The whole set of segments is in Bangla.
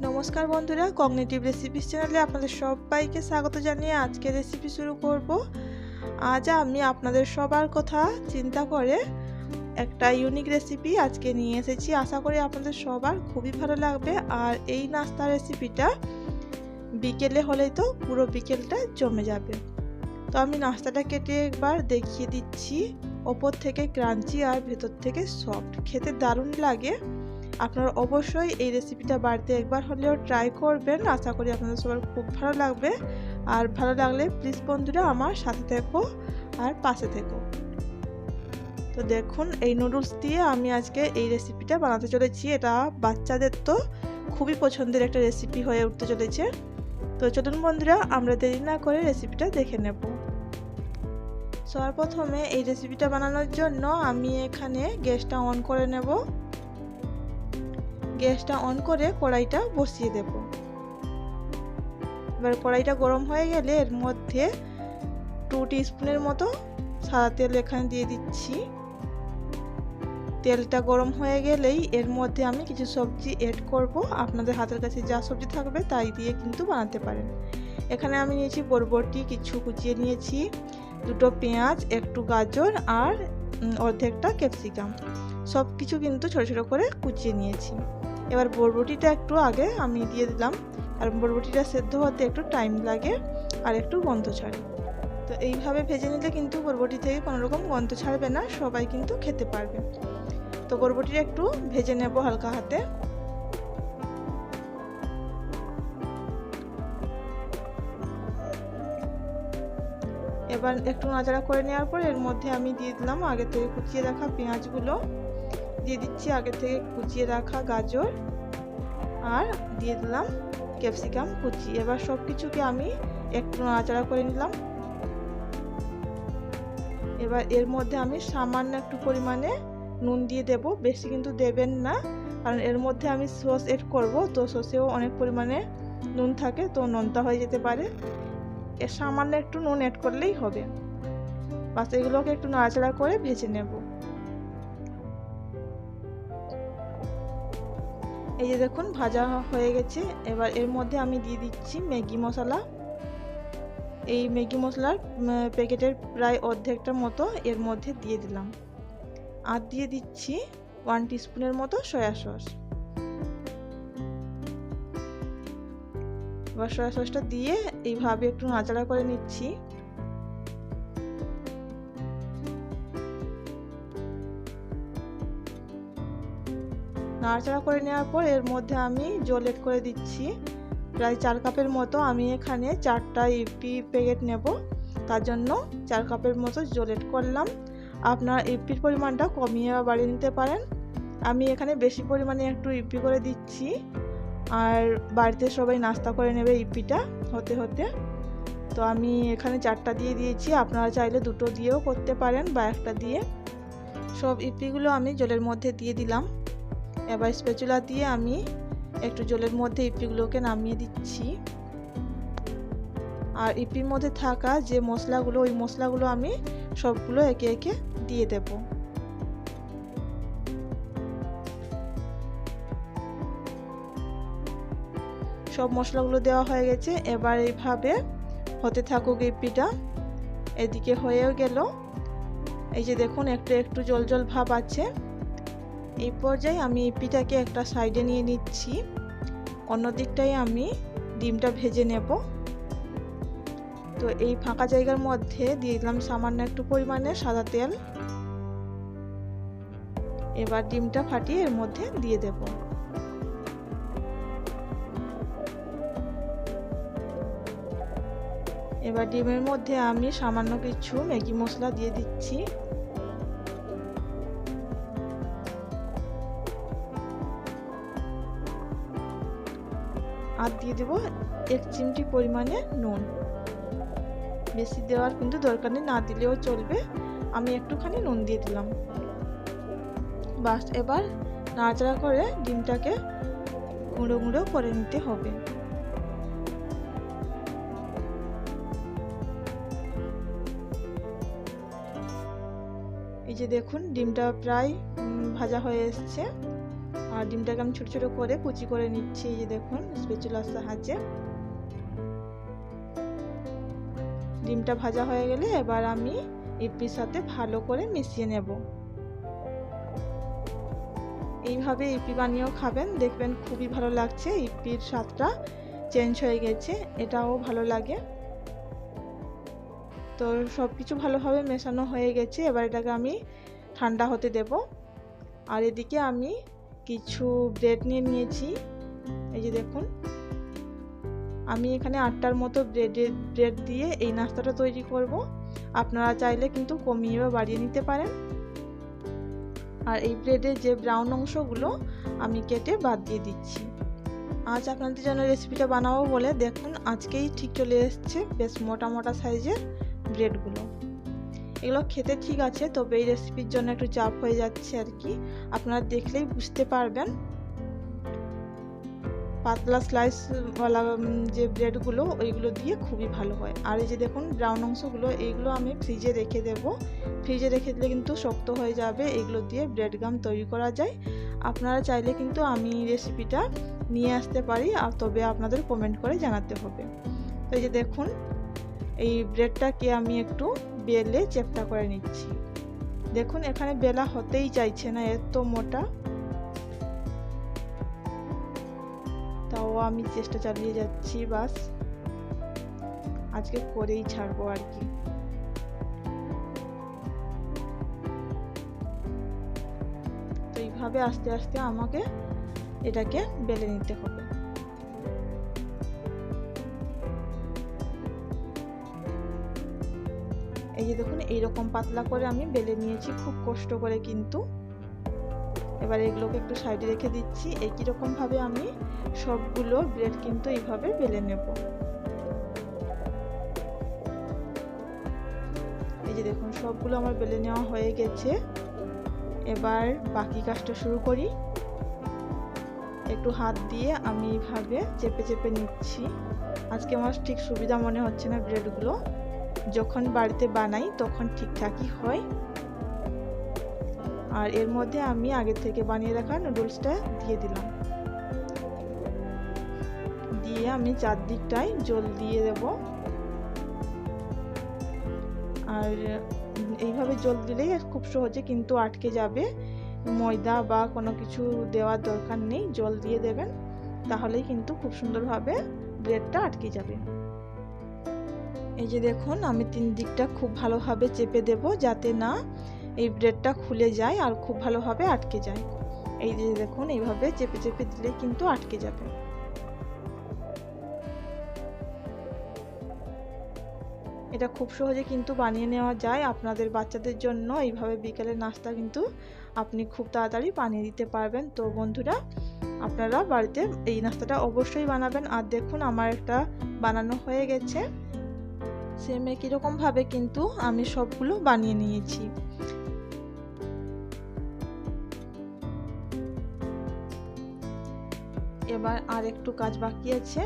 নমস্কার বন্ধুরা কগনিটিভ রেসিপিস চ্যানেলে আপনাদের সবাইকে স্বাগত জানিয়ে আজকে রেসিপি শুরু করব। আজ আমি আপনাদের সবার কথা চিন্তা করে একটা ইউনিক রেসিপি আজকে নিয়ে এসেছি। আশা করি আপনাদের সবার খুবই ভালো লাগবে। আর এই নাস্তা রেসিপিটা বিকেলে হলেই তো পুরো বিকেলটা জমে যাবে। তো আমি নাস্তাটা কেটে একবার দেখিয়ে দিচ্ছি। ওপর থেকে ক্রাঞ্চি আর ভেতর থেকে সফট খেতে দারুণ লাগে। আপনারা অবশ্যই এই রেসিপিটা বাড়িতে একবার হলেও ট্রাই করবেন। আশা করি আপনাদের সবার খুব ভালো লাগবে। আর ভালো লাগলে প্লিজ বন্ধুরা আমার সাথে থেকো আর পাশে থেকো। তো দেখুন, এই নুডলস দিয়ে আমি আজকে এই রেসিপিটা বানাতে চলেছি। এটা বাচ্চাদের তো খুবই পছন্দের একটা রেসিপি হয়ে উঠতে চলেছে। তো চলুন বন্ধুরা, আমরা দেরি না করে রেসিপিটা দেখে নেব। সবার প্রথমে এই রেসিপিটা বানানোর জন্য আমি এখানে গ্যাসটা অন করে নেব। গ্যাসটা অন করে কড়াইটা বসিয়ে দেব। এবার কড়াইটা গরম হয়ে গেলে এর মধ্যে টু স্পুনের মতো সাদা তেল এখানে দিয়ে দিচ্ছি। তেলটা গরম হয়ে গেলেই এর মধ্যে আমি কিছু সবজি এড করব। আপনাদের হাতের কাছে যা সবজি থাকবে তাই দিয়ে কিন্তু বানাতে পারেন। এখানে আমি নিয়েছি বরবটি, কিছু কুচিয়ে নিয়েছি, দুটো পেঁয়াজ, একটু গাজর আর অর্ধেকটা ক্যাপসিকাম। সব কিছু কিন্তু ছোটো ছোটো করে কুচিয়ে নিয়েছি। এবার বরবটিটা একটু আগে আমি দিয়ে দিলাম। আর বরবটিটা সেদ্ধ হতে একটু টাইম লাগে আর একটু গন্ধ ছাড়ে। তো এইভাবে ভেজে নিলে কিন্তু বরবটি থেকে কোনো রকম গন্ধ ছাড়বে না, সবাই কিন্তু খেতে পারবে। তো বরবটিটা একটু ভেজে নেব হালকা হাতে। এবার একটু নাচাড়া করে নেওয়ার পর এর মধ্যে আমি দিয়ে দিলাম আগে থেকে কুচিয়ে রাখা পেঁয়াজগুলো। দিয়ে দিচ্ছি, আগে থেকে কুচিয়ে রাখা গাজর আর দিয়ে দিলাম ক্যাপসিকাম কুচি। এবার সব কিছুকে আমি একটু নাড়াচাড়া করে নিলাম। এবার এর মধ্যে আমি সামান্য একটু পরিমাণে নুন দিয়ে দেব, বেশি কিন্তু দেবেন না, কারণ এর মধ্যে আমি সস এড করব, তো সসেও অনেক পরিমাণে নুন থাকে, তো নোনতা হয়ে যেতে পারে। এর সামান্য একটু নুন অ্যাড করলেই হবে। বাস এগুলোকে একটু নাড়াচাড়া করে ভেজে নেব। এই যে দেখুন, ভাজা হয়ে গেছে। এবার এর মধ্যে আমি দিয়ে দিচ্ছি ম্যাগি মশলা। এই ম্যাগি মশলার প্যাকেটের প্রায় অর্ধেকটার মতো এর মধ্যে দিয়ে দিলাম। আর দিয়ে দিচ্ছি ওয়ান টিস্পুনের মতো সয়া সস এবার সয়া সসটা দিয়ে এইভাবে একটু নাচাড়া করে নিচ্ছি। নাড়াচাড়া করে নেওয়ার পর এর মধ্যে আমি জল এড করে দিচ্ছি। প্রায় চার কাপের মতো আমি এখানে চারটা ইপি প্যাকেট নেব। তার জন্য চার কাপের মতো জল এড করলাম। আপনার ইপির পরিমাণটা কমিয়ে বাড়িয়ে নিতে পারেন। আমি এখানে বেশি পরিমাণে একটু ইপি করে দিচ্ছি। আর বাড়িতে সবাই নাস্তা করে নেবে ইপিটা হতে হতে। তো আমি এখানে চারটা দিয়ে দিয়েছি। আপনারা চাইলে দুটো দিয়েও করতে পারেন বা একটা দিয়ে। সব ইপিগুলো আমি জলের মধ্যে দিয়ে দিলাম। এবার স্পেচুলা দিয়ে আমি একটু জলের মধ্যে ইপিগুলোকে নামিয়ে দিচ্ছি। আর ইপির মধ্যে থাকা যে মশলাগুলো, ওই মশলাগুলো আমি সবগুলো একে একে দিয়ে দেব। সব মশলাগুলো দেওয়া হয়ে গেছে। এবার এইভাবে হতে থাকুক ইপিটা। এদিকে হয়েও গেল। এই যে দেখুন, একটু একটু জল জল ভাব আছে। এই পর্যায়ে আমি ইপিটাকে একটা সাইডে নিয়ে নিচ্ছি। অন্য দিকটায় আমি ডিমটা ভেজে নেব। তো এই ফাঁকা জায়গার মধ্যে দিয়ে দিলাম সামান্য একটু পরিমাণে সাদা তেল। এবার ডিমটা ফাটিয়ে এর মধ্যে দিয়ে দেব। এবার ডিমের মধ্যে আমি সামান্য কিছু ম্যাগি মশলা দিয়ে দিচ্ছি। আর দিয়ে দেবো, এক চিমটি পরিমাণে নুন। বেশি দেওয়ার কিন্তু দরকার নেই, না দিলেও চলবে। আমি একটুখানি নুন দিয়ে দিলাম। বাস, এবার নাড়াচাড়া করে ডিমটাকে গুঁড়ো গুঁড়ো করে নিতে হবে। এই যে দেখুন, ডিমটা প্রায় ভাজা হয়ে এসছে। আর ডিমটাকে আমি ছোটো ছোটো করে কুচি করে নিচ্ছি, এই যে দেখুন, স্পেচুলার সাহায্যে। ডিমটা ভাজা হয়ে গেলে এবার আমি ইপির সাথে ভালো করে মিশিয়ে নেব। এইভাবে ইপি বানিয়েও খাবেন, দেখবেন খুবই ভালো লাগছে, ইপির স্বাদটা চেঞ্জ হয়ে গেছে, এটাও ভালো লাগে। তো সব কিছু ভালোভাবে মেশানো হয়ে গেছে, এবার এটাকে আমি ঠান্ডা হতে দেব। আর এদিকে আমি কিছু ব্রেড নিয়ে নিয়েছি। এই যে দেখুন, আমি এখানে আটটার মতো ব্রেডের ব্রেড দিয়ে এই নাস্তাটা তৈরি করব। আপনারা চাইলে কিন্তু কমিয়ে বা বাড়িয়ে নিতে পারেন। আর এই ব্রেডের যে ব্রাউন অংশগুলো আমি কেটে বাদ দিয়ে দিচ্ছি। আজ আপনাদের জন্য রেসিপিটা বানাবো বলে দেখুন, আজকেই ঠিক চলে এসছে বেশ মোটা মোটা সাইজের ব্রেডগুলো এগুলো খেতে ঠিক আছে, তবে এই রেসিপির জন্য একটু চাপ হয়ে যাচ্ছে আর কি। আপনারা দেখলেই বুঝতে পারবেন। পাতলা স্লাইসওয়ালা যে ব্রেডগুলো ওইগুলো দিয়ে খুবই ভালো হয়। আর এই যে দেখুন ব্রাউন অংশগুলো এইগুলো আমি ফ্রিজে রেখে দেব। ফ্রিজে রেখে দিলে কিন্তু শক্ত হয়ে যাবে। এগুলো দিয়ে ব্রেড গাম তৈরি করা যায়। আপনারা চাইলে কিন্তু আমি রেসিপিটা নিয়ে আসতে পারি, আর তবে আপনাদের কমেন্ট করে জানাতে হবে। তো এই যে দেখুন, এই ব্রেডটাকে আমি একটু বেলে চেপটা করে নিচ্ছি। দেখুন, এখানে বেলা হতেই চাইছে না এত মোটা। তাও আমি চেষ্টা চালিয়ে যাচ্ছি, বাস। আজকে করেই ছাড়বো আর কি। তো এইভাবে আস্তে আস্তে আমাকে এটাকে বেলে নিতে হবে। যে দেখুন, এইরকম পাতলা করে আমি বেলে নিয়েছি, খুব কষ্ট করে কিন্তু। এবার এগুলোকে একটু সাইডে রেখে দিচ্ছি। একই রকম ভাবে আমি সবগুলো ব্রেড কিন্তু এইভাবে বেলে নেব। এই যে দেখুন, সবগুলো আমার বেলে নেওয়া হয়ে গেছে। এবার বাকি কাজটা শুরু করি। একটু হাত দিয়ে আমি এইভাবে চেপে চেপে নিচ্ছি। আজকে আমার ঠিক সুবিধা মনে হচ্ছে না ব্রেডগুলো যখন বাড়িতে বানাই, তখন ঠিকঠাকই হয়। আর এর মধ্যে আমি আগে থেকে বানিয়ে রাখা নুডলসটা দিয়ে দিলাম। দিয়ে আমি চারদিকটায় জল দিয়ে দেব। আর এইভাবে জল দিলেই খুব সহজে কিন্তু আটকে যাবে। ময়দা বা কোনো কিছু দেওয়ার দরকার নেই, জল দিয়ে দেবেন, তাহলেই কিন্তু খুব সুন্দরভাবে ব্রেডটা আটকে যাবে। এই যে দেখুন, আমি তিন দিকটা খুব ভালোভাবে চেপে দেব যাতে না এই ব্রেডটা খুলে যায় আর খুব ভালোভাবে আটকে যায়। এই যে দেখুন, এইভাবে চেপে চেপে দিলে কিন্তু আটকে যাবে। এটা খুব সহজে কিন্তু বানিয়ে নেওয়া যায়। আপনাদের বাচ্চাদের জন্য এইভাবে বিকেলের নাস্তা কিন্তু আপনি খুব তাড়াতাড়ি বানিয়ে দিতে পারবেন। তো বন্ধুরা, আপনারা বাড়িতে এই নাস্তাটা অবশ্যই বানাবেন। আর দেখুন, আমার একটা বানানো হয়ে গেছে। সেম একই রকমভাবে কিন্তু আমি সবগুলো বানিয়ে নিয়েছি। এবার আর একটু কাজ বাকি আছে।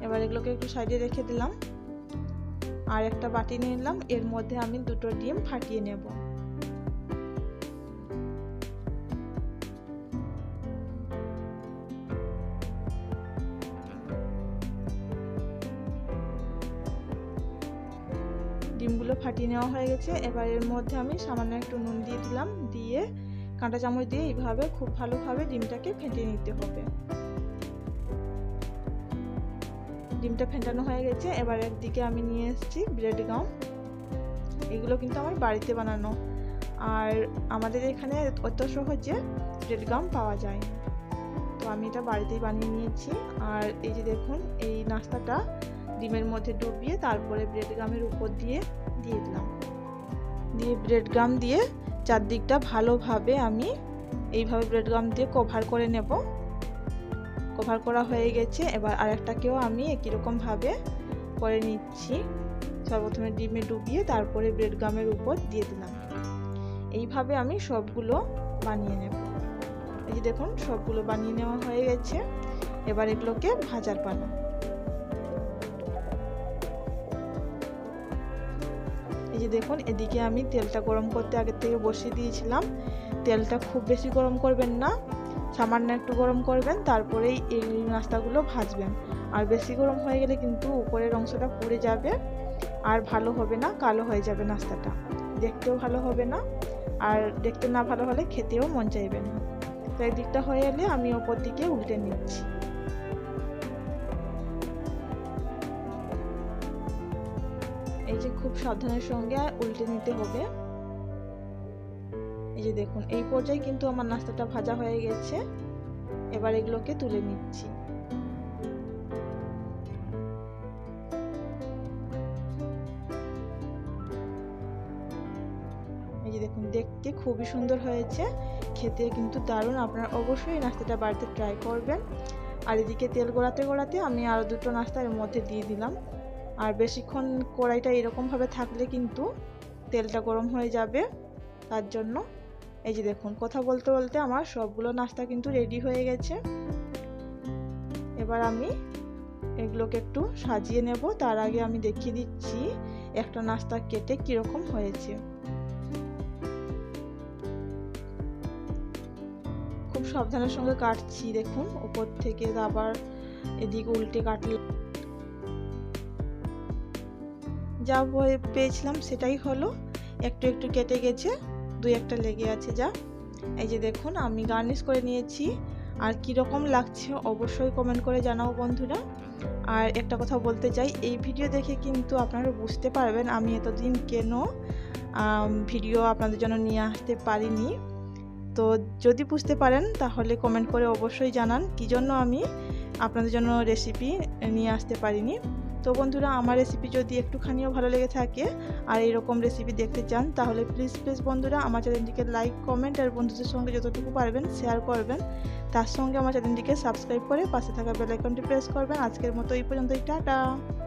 এবার এগুলোকে একটু সাইডে রেখে দিলাম। আর একটা বাটি নিয়ে নিলাম। এর মধ্যে আমি দুটো ডিম ফাটিয়ে নেব। ডিমগুলো ফাটিয়ে নেওয়া হয়ে গেছে। এবার এর মধ্যে আমি সামান্য একটু নুন দিয়ে দিলাম। দিয়ে কাঁটা চামচ দিয়ে এইভাবে খুব ভালোভাবে ডিমটাকে ফেটিয়ে নিতে হবে। ডিমটা ফেটানো হয়ে গেছে। এবার একদিকে আমি নিয়ে এসেছি ব্রেড গাম। এগুলো কিন্তু আমার বাড়িতে বানানো। আর আমাদের এখানে অত সহজে ব্রেড গাম পাওয়া যায়। তো আমি এটা বাড়িতেই বানিয়ে নিয়েছি। আর এই যে দেখুন, এই নাস্তাটা ডিমের মধ্যে ডুবিয়ে তারপরে ব্রেড গামের উপর দিয়ে দিয়ে দিলাম। দিয়ে ব্রেড গাম দিয়ে চারদিকটা ভালোভাবে আমি এইভাবে ব্রেড গাম দিয়ে কভার করে নেব। কভার করা হয়ে গেছে, এবার আরেকটাকেও আমি একই রকমভাবে করে নিচ্ছি। সর্বপ্রথমে ডিমে ডুবিয়ে তারপরে ব্রেড গামের উপর দিয়ে দিলাম। এইভাবে আমি সবগুলো বানিয়ে নেব। এই যে দেখুন, সবগুলো বানিয়ে নেওয়া হয়ে গেছে। এবার এগুলোকে ভাজার পালা। এই যে দেখুন, এদিকে আমি তেলটা গরম করতে আগে থেকে বসিয়ে দিয়েছিলাম। তেলটা খুব বেশি গরম করবেন না, সামান্য একটু গরম করবেন, তারপরেই এই নাস্তাগুলো ভাজবেন। আর বেশি গরম হয়ে গেলে কিন্তু উপরের অংশটা পুড়ে যাবে আর ভালো হবে না, কালো হয়ে যাবে নাস্তাটা। দেখতেও ভালো হবে না, আর দেখতে না ভালো হলে খেতেও মন চাইবে না। তো দিকটা হয়ে এলে আমি ওপর দিকে উল্টে নিচ্ছি। যে খুব সাবধানের সঙ্গে উল্টে নিতে হবে। এই যে দেখুন, এই পর্যায়ে কিন্তু আমার নাস্তাটা ভাজা হয়ে গেছে। এবার এগুলোকে তুলে নিচ্ছি। এই যে দেখুন, দেখতে খুবই সুন্দর হয়েছে। খেতে কিন্তু দারুণ। আপনারা অবশ্যই নাস্তাটা বাড়িতে ট্রাই করবেন। আর এদিকে তেল গোড়াতে গোড়াতে আমি আরও দুটো নাস্তা এর মধ্যে দিয়ে দিলাম। আর বেশিক্ষণ কড়াইটা এরকমভাবে থাকলে কিন্তু তেলটা গরম হয়ে যাবে। তার জন্য এই যে দেখুন, কথা বলতে বলতে আমার সবগুলো নাস্তা কিন্তু রেডি হয়ে গেছে। এবার আমি এগুলোকে একটু সাজিয়ে নেব। তার আগে আমি দেখিয়ে দিচ্ছি একটা নাস্তা কেটে কীরকম হয়েছে। খুব সাবধানের সঙ্গে কাটছি, দেখুন, উপর থেকে আবার এদিকে উল্টে কাটলে যা পেয়েছিলাম সেটাই হলো। একটু একটু কেটে গেছে, দুই একটা লেগে আছে যা। এই যে দেখুন, আমি গার্নিশ করে নিয়েছি। আর কীরকম লাগছে অবশ্যই কমেন্ট করে জানাও বন্ধুরা। আর একটা কথা বলতে চাই, এই ভিডিও দেখে কিন্তু আপনারা বুঝতে পারবেন আমি এতদিন কেন ভিডিও আপনাদের জন্য নিয়ে আসতে পারিনি। তো যদি বুঝতে পারেন, তাহলে কমেন্ট করে অবশ্যই জানান কী জন্য আমি আপনাদের জন্য রেসিপি নিয়ে আসতে পারিনি। তো বন্ধুরা, আমার রেসিপি যদি একটুখানিও ভালো লেগে থাকে আর এরকম রেসিপি দেখতে চান, তাহলে প্লিজ প্লিজ বন্ধুরা, আমার চ্যানেলটিকে লাইক কমেন্ট আর বন্ধুদের সঙ্গে যতটুকু পারবেন শেয়ার করবেন। তার সঙ্গে আমার চ্যানেলটিকে সাবস্ক্রাইব করে পাশে থাকা বেলাইকনটি প্রেস করবেন। আজকের মতো এই পর্যন্তই, টাটা।